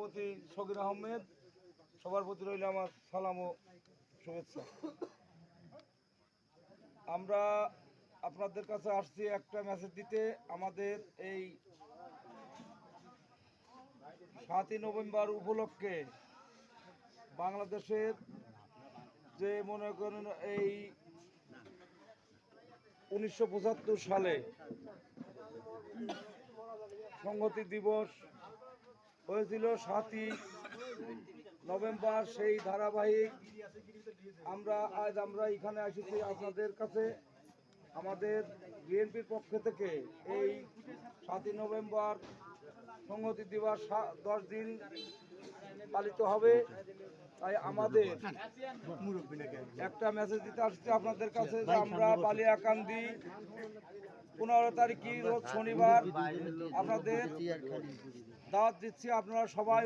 সভাপতি সগির আহমেদ, সবার প্রতি রইল আমার সালাম ও শুভেচ্ছা। আমরা আপনাদের কাছে আসছি একটা মেসেজ দিতে। আমাদের এই সাতই নভেম্বর উপলক্ষে বাংলাদেশের যে মনে করেন এই উনিশশো পঁচাত্তর সালে সংহতি দিবস হয়েছিল সাতই নভেম্বর, সেই ধারাবাহিক আমরা, আজ আমরা এখানে এসেছি আপনাদের কাছে। আমাদের বিএনপির পক্ষ থেকে এই সাতই নভেম্বর সংহতি দিবস দশ দিন পালিত হবে। তাই আমাদের একটা মেসেজ দিতে আসছে আপনাদের কাছে আমরা বালিয়াকান্দি পনেরো তারিখে রোজ শনিবার আপনাদের দাওয়াত দিচ্ছি আপনারা সবাই